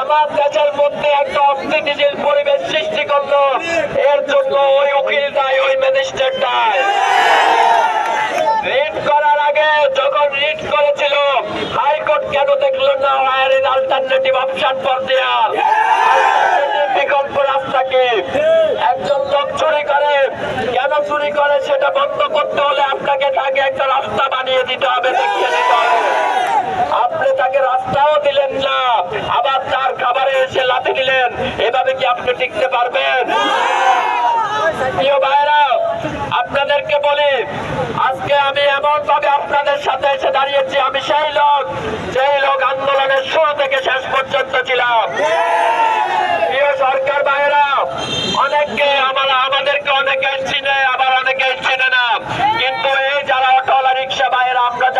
আমার দেশের মধ্যে একটা অস্থিতিশীল পরিবেশ সৃষ্টি করল, এর জন্য ওই উকিল ওই ম্যাজিস্ট্রেট দায়। করার আগে যখন রিট করেছিল, হাইকোর্ট কেন দেখল না higher alternative option for their বিকল্প রাস্তা কি একজন লোক চুরি করে কেন করে, সেটা বন্ধ করতে হলে আপনাকে তাকে একটা রাস্তা বানিয়ে দিতে হবে, দেখিয়ে দিতে হবে। আপনি তাকে রাস্তাও দিলেন না, আবার তার খাবারে এসে লাথি দিলেন। এভাবে কি আপনি টিকতে পারবেন? আপনাদেরকে বলি, আজকে আমি এমন ভাবে আপনাদের সাথে এসে দাঁড়িয়েছি আমি সেই লোক সেই লোক আন্দোলনের শুরু থেকে শেষ পর্যন্ত ছিলাম প্রিয় সরকার ভাইরা অনেককে আমার আমাদেরকে অনেকে চিনে আবার অনেকে চিনে না কিন্তু এই যারা অটোলা রিক্সা ভাইরা আমরা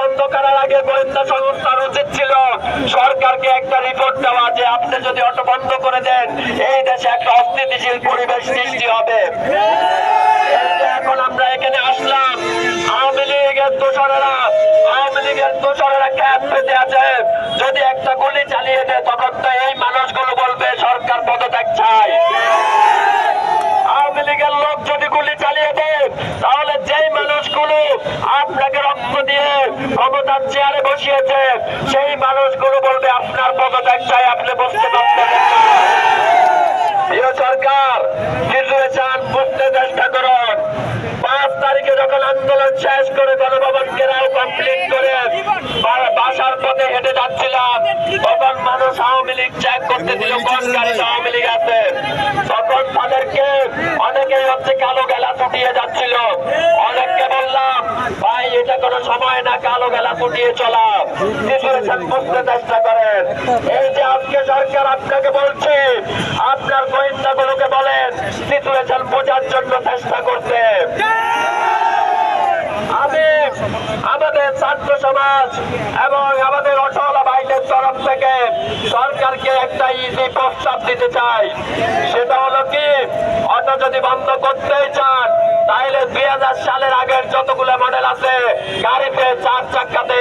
বন্ধ করার আগে গোয়েন্দা সংস্থার উচিত ছিল, সরকারকে একটা রিপোর্ট দেওয়া যে আপনি যদি অটো বন্ধ করে দেন, এই দেশে একটা অস্থিতিশীল পরিবেশ সৃষ্টি হবে। এখন আমরা এখানে আসলাম। আওয়ামী লীগের দোষরেরা আওয়ামী লীগের দোষরেরা ক্ষমতার চেয়ারে বসিয়েছে, সেই মানুষগুলো বলবে, আপনার পদত্যাগ চাই আপনি বুঝতে পারছেন সরকার সিচুয়েশন বুঝতে চেষ্টা করুন। পাঁচ তারিখে যখন আন্দোলন শেষ করে গণভবন ঘেরাও কমপ্লিট করে বাসার পথে হেঁটে যাচ্ছিলাম, তখন মানুষ আওয়ামী লীগ চেক করতে দিল, কোন গাড়িতে আওয়ামী লীগ আছে? তখন তাদেরকে অনেকেই হচ্ছে কালো গেলা ফুটিয়ে যাচ্ছিল। অনেককে বললাম সময় না কালো গেলা ফুটিয়ে চলা বুঝতে চেষ্টা করেন। এই যে আজকে সরকার আপনাকে বলছে, আপনার গোয়েন্দাগুলোকে বলেন সিচুয়েশন বোঝার জন্য চেষ্টা করতে। আমি, আমাদের ছাত্র সমাজ এবং আমাদের অটলা ভাইদের তরফ থেকে সরকারকে একটা ইজি প্রস্তাব দিতে চাই। সেটা হলো কি, অটো যদি বন্ধ করতেই তাহলে দুই হাজার সালের আগের যতগুলো মডেল আছে, গাড়িতে চার চাক্কাতে,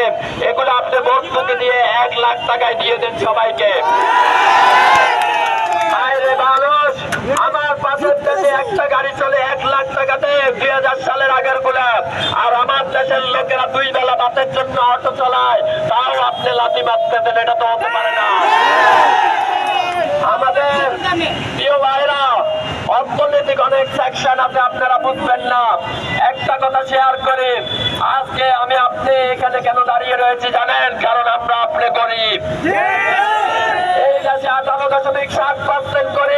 এগুলো আপনি বস্তুকে দিয়ে এক লাখ টাকায় দিয়ে দেন সবাইকে। গাড়ি চলে এক লাখ টাকাতে সালের আগেরগুলা আর আমার দেশের লোকেরা দুই বেলা জন্য অটো চালায় আপনি এটা তো হতে পারে না। আমাদের প্রিয় ভাইরা, অর্থনৈতিক অনেক আপনারা বুঝবেন না। একটা কথা শেয়ার করে আজকে আমি আপনি এখানে কেন দাঁড়িয়ে রয়েছি জানেন? কারণ আমরা আপনি গরিব। এই দেশে আঠারো দশমিক সাত পার্সেন্ট গরিব কেন